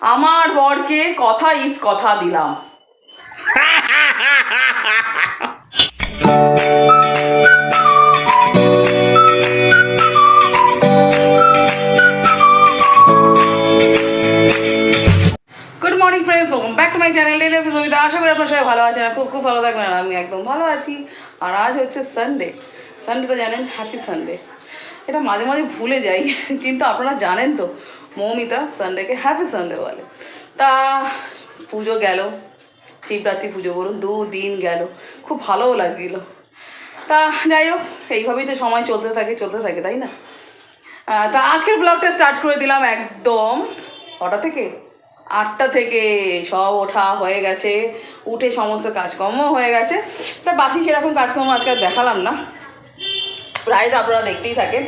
আমার বরকে কথা ইস কথা দিলাম। Good morning friends back channel আশা সবাই ভালো খুব খুব ভালো আর আমি একদম ভালো আছি। আর আজ হচ্ছে সানডে হ্যাপি সানডে এটা মাঝে মাঝে ভুলে যাই, কিন্তু আপনারা জানেন তো মৌমিতা সানডেকে হ্যাপি সানডে বলে। তা পুজো গেল, শিবরাত্রি পুজো বলুন দু দিন গেল, খুব ভালোও লাগছিল। তা যাই হোক, এইভাবেই তো সময় চলতে থাকে চলতে থাকে, তাই না? তা আজকের ব্লগটা স্টার্ট করে দিলাম একদম কটা থেকে, আটটা থেকে, সব ওঠা হয়ে গেছে, উঠে সমস্ত কাজকর্ম হয়ে গেছে। তা বাকি সেরকম কাজকর্ম আজকে দেখালাম না। প্রায় তো আপনারা দেখতেই থাকেন।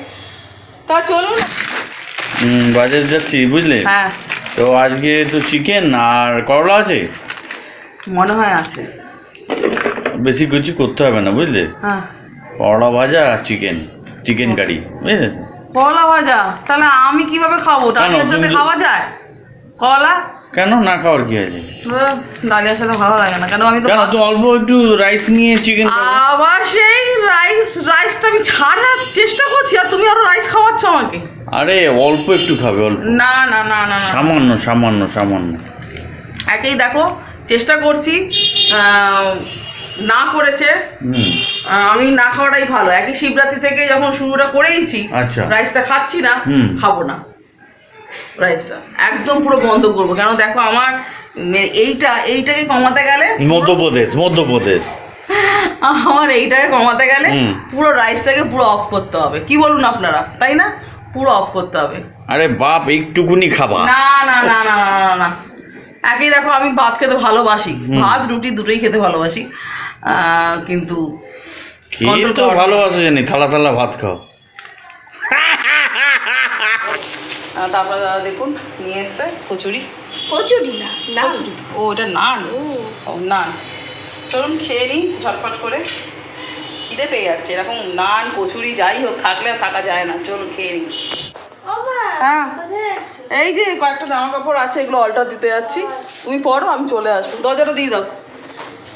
তা চলুন বাজারে যাচ্ছি বুঝলে? হ্যাঁ। তো আজকে তো চিকেন আর করলা আছে? মনে হয় আছে। বেশি কিছু করতে হবে না বুঝলে? হ্যাঁ। করলা ভাজা আর চিকেন চিকেন কারি বুঝলে? কলা ভাজা? তাহলে আমি কীভাবে খাব? ডালিয়ার সাথে খাওয়া যায়? কলা কেন না খাওয়ার কি আছে? ডালিয়ার সাথে ভালো লাগে না। কেন? আমি তো কেন? তো অল্প একটু রাইস নিয়ে চিকেন আবার সেই রাইস রাইসটা আমি ছাড়ার চেষ্টা করছি আর তুমি আরও রাইস খাওয়াচ্ছ আমাকে। আরে অল্প একটু খাবে অল্প। না না না না সামান্য সামান্য সামান্য। একেই দেখো চেষ্টা করছি না করেছে। আমি না খাওয়াটাই ভালো। একই শিবরাত্রি থেকে যখন শুরুটা করেইছি আচ্ছা। রাইসটা খাচ্ছি না খাব না। রাইসটা একদম পুরো বন্ধ করব। কেন দেখো আমার এইটা এইটাকে কমাতে গেলে মধ্যপ্রদেশ মধ্যপ্রদেশ। আমার এইটাকে কমাতে গেলে পুরো রাইসটাকে পুরো অফ করতে হবে। কি বলুন আপনারা তাই না? পুরো অফ করতে হবে। আরে বাপ একটুকুনি খাবা। না না না না না না না। একই দেখো আমি ভাত খেতে ভালোবাসি। ভাত রুটি দুটোই খেতে ভালোবাসি। কিন্তু খেয়ে তো ভালোবাসো জানি থালা থালা ভাত খাও। তারপরে দাদা দেখুন নিয়ে এসছে কচুরি। কচুরি না না ও এটা নান? ও নান। চলুন খেয়ে নিই ঝটপট করে। খিদে পেয়ে যাচ্ছে। এরকম নান কচুরি যাই হোক থাকলে আর থাকা যায় না। চলুন খেয়ে নিই। হ্যাঁ। এই যে কয়েকটা জামা কাপড় আছে এগুলো অল্টার দিতে যাচ্ছি। তুমি পড়ো আমি চলে আসব। দরজাটা দিয়ে দাও।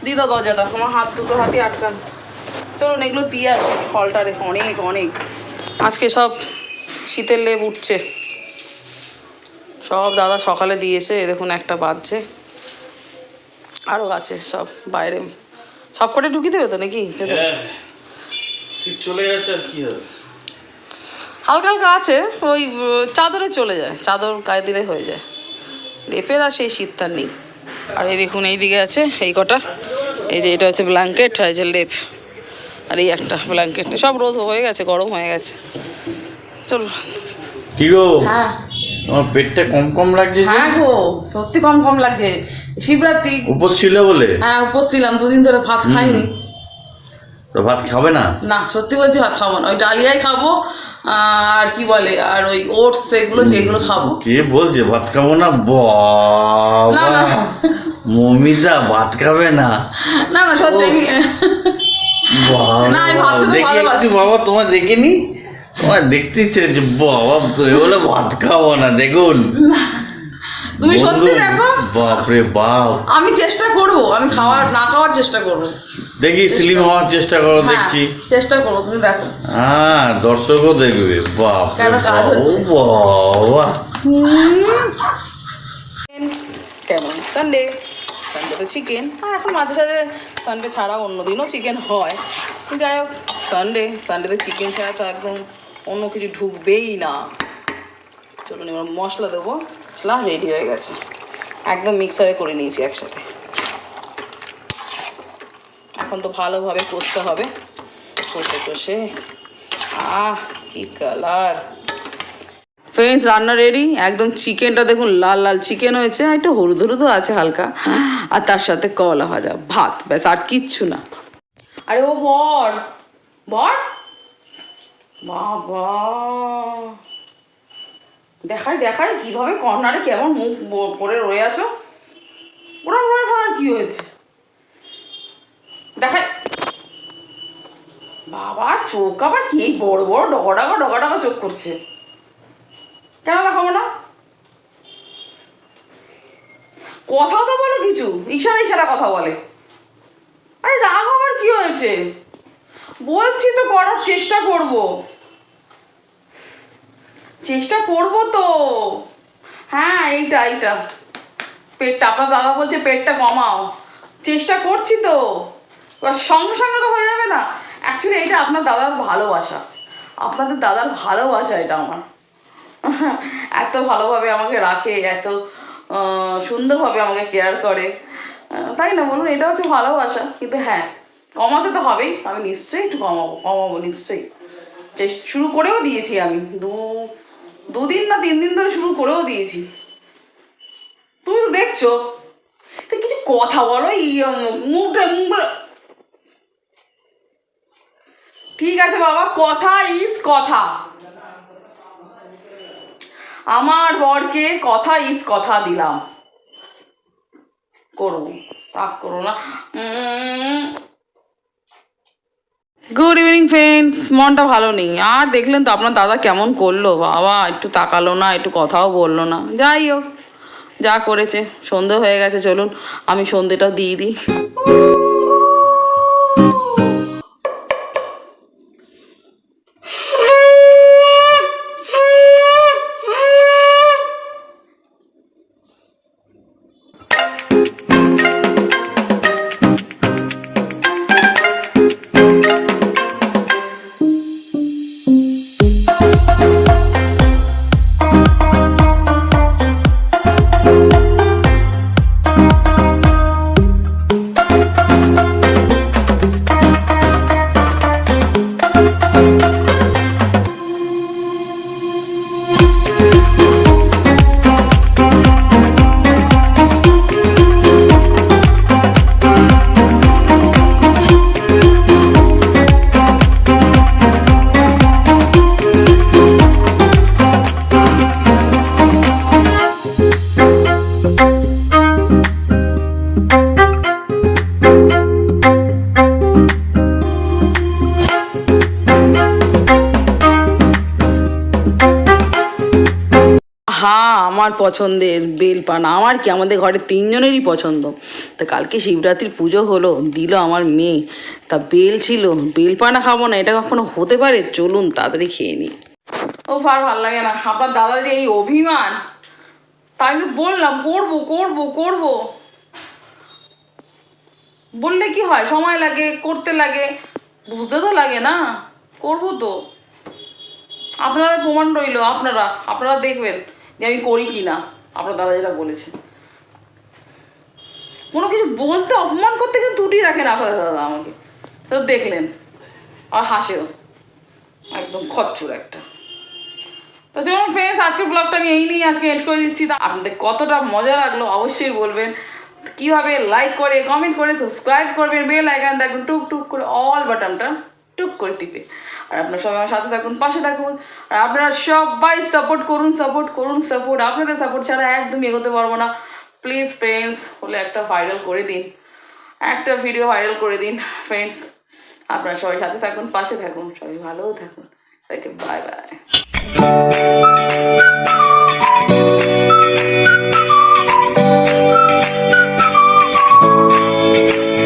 দিয়ে দাও দরজাটা। আমার হাত দুটো হাতই আটকান। চলুন এগুলো দিয়ে আসি অল্টারে। অনেক অনেক। আজকে সব শীতের লেপ উঠছে। সব দাদা সকালে দিয়েছে। এ দেখুন একটা বাজছে। আরও আছে সব বাইরে। সব কটা ঢুকিয়ে দেবে তো নাকি? ভেতরে? শীত চলে গেছে আর কি হবে? হালকা হালকা আছে ওই চাদরে চলে যায় চাদর গায়ে দিলে হয়ে যায়। লেপের আর সেই শীতটা নেই। আর এই দেখুন এই দিকে আছে এই কটা। এই যে এটা হচ্ছে ব্ল্যাঙ্কেট আর যে লেপ। আর এই একটা ব্ল্যাঙ্কেট সব রোদ হয়ে গেছে গরম হয়ে গেছে। চলো কি গো? হ্যাঁ। তোমার পেটটা কম কম লাগছে হ্যাঁ গো সত্যি কম কম লাগছে। শিবরাত্রি। উপোস ছিল বলে? হ্যাঁ উপোস ছিলাম দুদিন ধরে ভাত খাইনি। তো ভাত খাবে না? না সত্যি বলছি ভাত খাব না। ওই ডালিয়াই খাব আর কি বলে আর ওই ওটস এগুলো যেগুলো খাব। কে বলছে ভাত খাব না? বাবা। মমিতা ভাত খাবে না? না না সত্যি। দেখি একটু বাবা তোমার দেখে নি? তোমার দেখতে ইচ্ছে বাবা ভাত খাব না দেখুন। তুমি সত্যি দেখো? বাপরে বাপ। আমি চেষ্টা করব আমি খাওয়ার না খাওয়ার চেষ্টা করব। দেখি স্লিম হওয়ার চেষ্টা করো হ্যাঁ, দেখছি। চেষ্টা করব তুমি দেখো। হ্যাঁ দর্শকও দেখবে বাপ কেন কাজ হচ্ছে? বাবা। কেমন? সানডে সানডে তো চিকেন আর এখন মাঝে সাঝে সানডে ছাড়া অন্য দিনও চিকেন হয়। কিন্তু যাই হোক সানডে সানডেতে চিকেন ছাড়া তো একদম অন্য কিছু ঢুকবেই না। চলুন এবার মশলা দেবো। মশলা রেডি হয়ে গেছে। একদম মিক্সারে করে নিয়েছি একসাথে। এখন তো ভালোভাবে কষতে হবে। কষে কষে। আহ, কি কালার ফ্রেন্ডস রান্না রেডি একদম চিকেনটা দেখুন, লাল লাল চিকেন হয়েছে একটু হলুদ হলুদও আছে হালকা। আর তার সাথে কলা ভাজা, ভাত, ব্যাস, আর কিচ্ছু না। আরে ও বর! বর? বাবা! দেখাই দেখাই, কীভাবে কর্নারে কেমন মুখ করে রয়ে আছো? ওরা রয়ে থাকার কি হয়েছে? দেখাই। বাবা, চোখ আবার কি বড় বড় ডগা ডগা ডগা ডগা চোখ করছে। কেন দেখাবো না? কথা তো বলো কিছু, ইশারা ইশারা কথা বলে। আরে রাগ হওয়ার কি হয়েছে? বলছি তো, করার চেষ্টা করব। চেষ্টা করব তো। হ্যাঁ এইটা এইটা। পেটটা আপনার দাদা বলছে পেটটা কমাও। চেষ্টা করছি তো। এবার সঙ্গে সঙ্গে তো হয়ে যাবে না। অ্যাকচুয়ালি এটা আপনার দাদার ভালোবাসা। আপনাদের দাদার ভালোবাসা এটা আমার। এত ভালোভাবে আমাকে রাখে, এত সুন্দরভাবে আমাকে কেয়ার করে। তাই না বলুন? এটা হচ্ছে ভালোবাসা। কিন্তু হ্যাঁ কমাতে তো হবেই। আমি নিশ্চয়ই একটু কমাবো কমাবো নিশ্চয়ই। শুরু করেও দিয়েছি আমি। দু দুদিন না তিন দিন ধরে শুরু করেও দিয়েছি। তুমি তো দেখছ? কিছু কথা বলো, এই মুখটা ঠিক আছে বাবা, কথা ইজ কথা। আমার বরকে কথা ইজ কথা দিলাম। করব রাগ করো না। গুড ইভিনিং ফ্রেন্ডস মনটা ভালো নেই। আর দেখলেন তো আপনার দাদা কেমন করল? বাবা, একটু তাকালো না, একটু কথাও বলল না। যাই হোক, যা করেছে, সন্ধে হয়ে গেছে, চলুন, আমি সন্ধেটা দিয়ে দিই। হ্যাঁ আমার পছন্দের বেলপানা আমার কি, আমাদের ঘরে তিনজনেরই পছন্দ। তা কালকে শিবরাত্রির পুজো হলো, দিল আমার মেয়ে। তা বেল ছিল বেলপানা খাব না, এটা কখনো হতে পারে? চলুন, তাড়াতাড়ি খেয়ে নিই। ও আর ভালো লাগে না। আপনার দাদার যে এই অভিমান। তাই আমি বললাম, করব করব করব। বললে কি হয়? সময় লাগে, করতে লাগে। বুঝতে তো লাগে না। করব তো। আপনারা প্রমাণ রইল, আপনারা আপনারা দেখবেন। যে আমি করি কি না? আপনার দাদা যেটা বলেছে। কোনো কিছু বলতে অপমান করতে কিন্তু ত্রুটি রাখেন আপনার দাদা, আমাকে। তো দেখলেন। আর হাসেও। একদম খচ্চুর একটা। তো চলুন ফ্রেন্ডস আজকের ব্লগটা আমি এই নিয়ে আজকে এড করে দিচ্ছি। আপনাদের কতটা মজা লাগল অবশ্যই বলবেন। কীভাবে লাইক করে কমেন্ট করে সাবস্ক্রাইব করবেন বেল আইকন দেখুন, টুক টুক করে অল বাটনটা টুক করে টিপে। আর আপনারা সবাই আমার সাথে থাকুন, পাশে থাকুন। আর আপনারা সবাই সাপোর্ট করুন সাপোর্ট করুন সাপোর্ট আপনাদের সাপোর্ট ছাড়া একদমই এগোতে পারব না। প্লিজ ফ্রেন্ডস হলে একটা ভাইরাল করে দিন। একটা ভিডিও ভাইরাল করে দিন ফ্রেন্ডস আপনারা সবাই সাথে থাকুন, পাশে থাকুন, সবাই ভালোও থাকুন। Bye bye